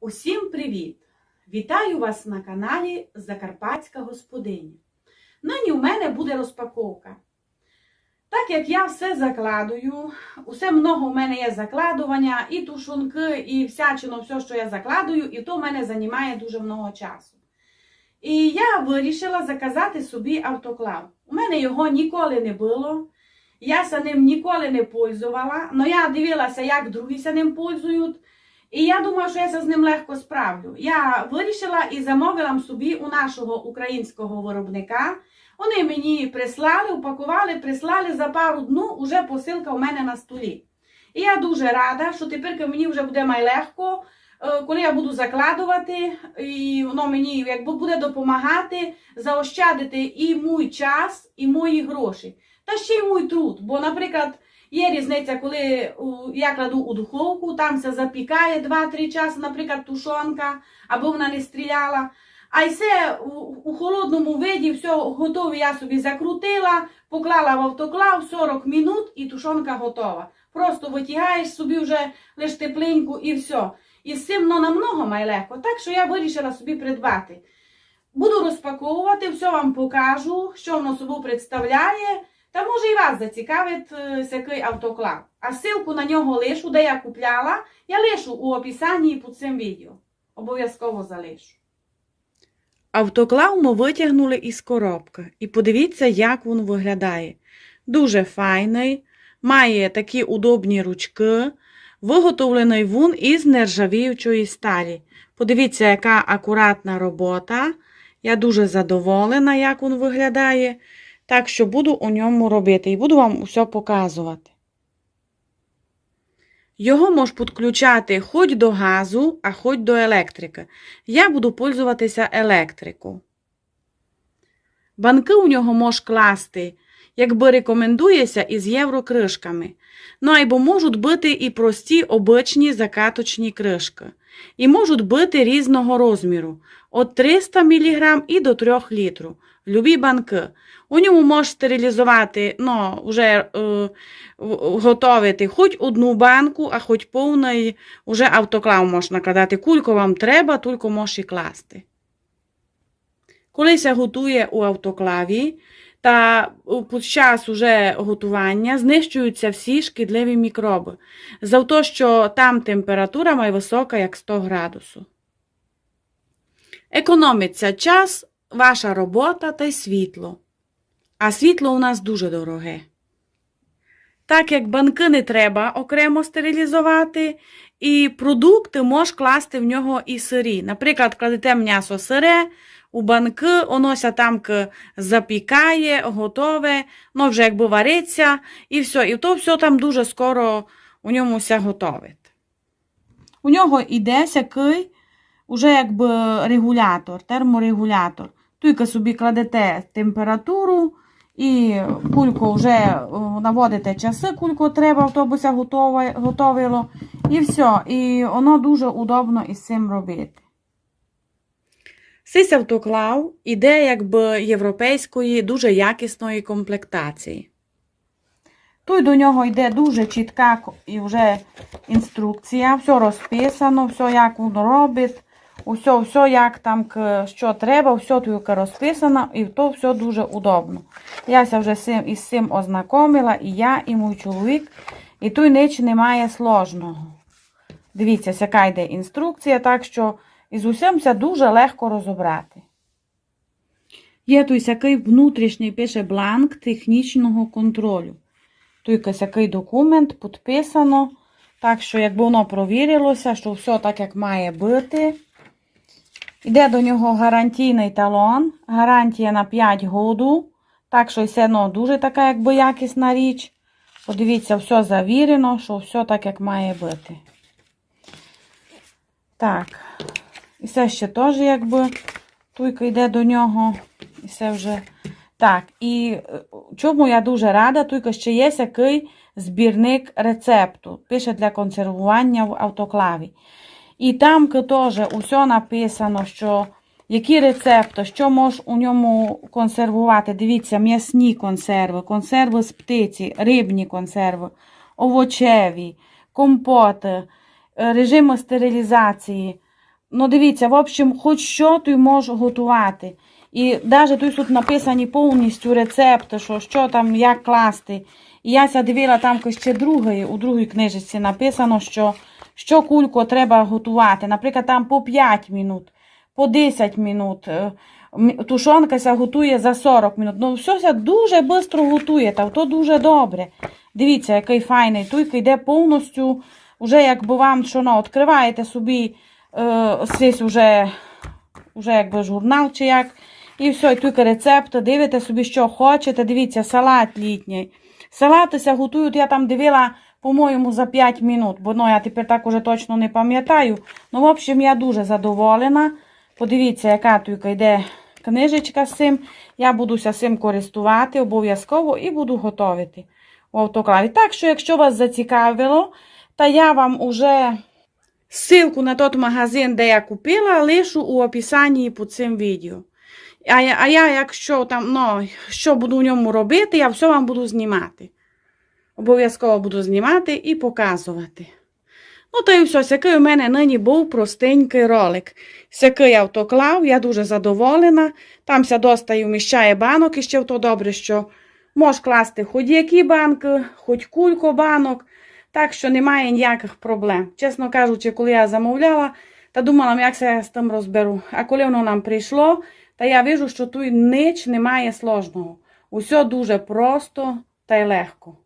Усім привіт! Вітаю вас на каналі Закарпатська господиня. Нині у мене буде розпаковка. Так як я все закладую, усе много у мене є закладування, і тушунки, і всячино все, що я закладую, і то в мене займає дуже много часу. І я вирішила заказати собі автоклав. У мене його ніколи не було. Я ним ніколи не пользувала, але я дивилася, як другі ним пользують. І я думаю, що я се з ним легко справлю. Я вирішила і замовила собі у нашого українського виробника. Вони мені прислали, упакували, прислали за пару днів, уже посилка у мене на столі. І я дуже рада, що тепер мені вже буде найлегко, е, коли я буду закладувати, і воно мені якби буде допомагати заощадити і мій час, і мої гроші. Та ще й мій труд. Бо, наприклад, Є різниця, коли я кладу у духовку, там це запікає 2-3 часи, наприклад, тушонка, або вона не стріляла. А й все у, холодному виді, все готове, я собі закрутила, поклала в автоклав 40 минут і тушонка готова. Просто витягаєш собі вже лиш тепленьку і все. І з цим ну, намного найлегко. Так що я вирішила собі придбати. Буду розпаковувати, все вам покажу, що воно собою представляє. Та може і вас зацікавить е, який автоклав. А ссылку на нього лишу, де я купляла, я лишу у описанні під цим відео. Обов'язково залишу. Автоклав ми витягнули із коробки. І подивіться, як він виглядає. Дуже файний, має такі удобні ручки, виготовлений він із нержавіючої сталі. Подивіться, яка акуратна робота. Я дуже задоволена, як він виглядає. Так що буду у ньому робити і буду вам усе показувати. Його можеш підключати хоч до газу, а хоч до електрики. Я буду пользуватися електрику. Банки у нього можеш класти, якби рекомендується, із єврокришками. Ну або можуть бути і прості обичні закаточні кришки. І можуть бути різного розміру від 300 мг і до 3 літрів. Любі банки. У ньому можеш стерилізувати, ну, вже е, готовити хоч одну банку, а хоч повний уже автоклав можеш накладати. Кулько вам треба, тільки можеш і класти. Коли се готує у автоклаві, та під час уже готування знищуються всі шкідливі мікроби. За те, що там температура має висока, як 100 градусів. Економиться час, ваша робота та й світло. А світло у нас дуже дороге. Так як банки не треба окремо стерилізувати, і продукти можеш класти в нього і сирі. Наприклад, кладете м'ясо сире, у банки, вонося там запікає, готове, ну вже якби вариться, і все. І то все там дуже скоро у ньому все готовить. У нього йде сякий уже якби регулятор, терморегулятор. Тільки собі кладете температуру і кульку вже е, наводите часи, кульку треба, автобуса готове, готовило. І все. І воно дуже удобно із цим робити. Сись автоклав іде якби європейської, дуже якісної комплектації. Тут до нього йде дуже чітка і вже інструкція, все розписано, все як воно робить, усе, все як там що треба, все тільки розписано, і то все дуже удобно. Я ся вже із цим ознакомила, і я, і мій чоловік, і тут ніч немає сложного. Дивіться, яка йде інструкція, так що із усім це дуже легко розібрати. Є тут який внутрішній пише бланк технічного контролю. Тут якийсь який документ підписано. Так що, якби воно провірилося, що все так, як має бути. Йде до нього гарантійний талон. Гарантія на 5 году. Так що все ну, дуже така якби якісна річ. Подивіться, все завірено, що все так, як має бути. Так. І це ще теж якби туйка йде до нього. І все вже. Так, і е, чому я дуже рада, туйка ще є який збірник рецепту. Пише для консервування в автоклаві. І там теж усе написано, що які рецепти, що можеш у ньому консервувати. Дивіться, м'ясні консерви, консерви з птиці, рибні консерви, овочеві, компоти, е, режими стерилізації. Ну, дивіться, в общем, хоч що ти можеш готувати. І навіть тут тут написані повністю рецепти, що, що там, як класти. І я дивила там ще другої, у другій книжці написано, що, що кулько треба готувати. Наприклад, там по 5 минут, по 10 минут. Е, Тушонка ся готує за 40 минут. Ну, все ся дуже швидко готує, та то дуже добре. Дивіться, який файний. Туйка йде повністю, вже якби вам що ну, відкриваєте собі е, сись уже, уже якби журнал чи як. І все, і тільки рецепт, дивите собі, що хочете. Дивіться, салат літній. Салатися готують, я там дивила, по-моєму, за 5 минут, бо ну, я тепер так уже точно не пам'ятаю. Ну, в общем, я дуже задоволена. Подивіться, яка тільки йде книжечка з цим. Я будуся цим користувати обов'язково і буду готувати в автоклаві. Так що, якщо вас зацікавило, та я вам уже ссылку на той магазин, де я купила, лишу у описанні під цим відео. А я, а я, якщо там, ну, що буду в ньому робити, я все вам буду знімати. Обов'язково буду знімати і показувати. Ну, та й все, сякий у мене нині був простенький ролик. Сякий я автоклав, я дуже задоволена. Там ся доста й вміщає банок, і ще в то добре, що можеш класти хоч які банки, хоч кулько банок, так що немає ніяких проблем. Чесно кажучи, коли я замовляла, та думала, як се я з тим розберу. А коли воно нам прийшло, та я вижу, що тут ніч немає сложного. Усе дуже просто та й легко.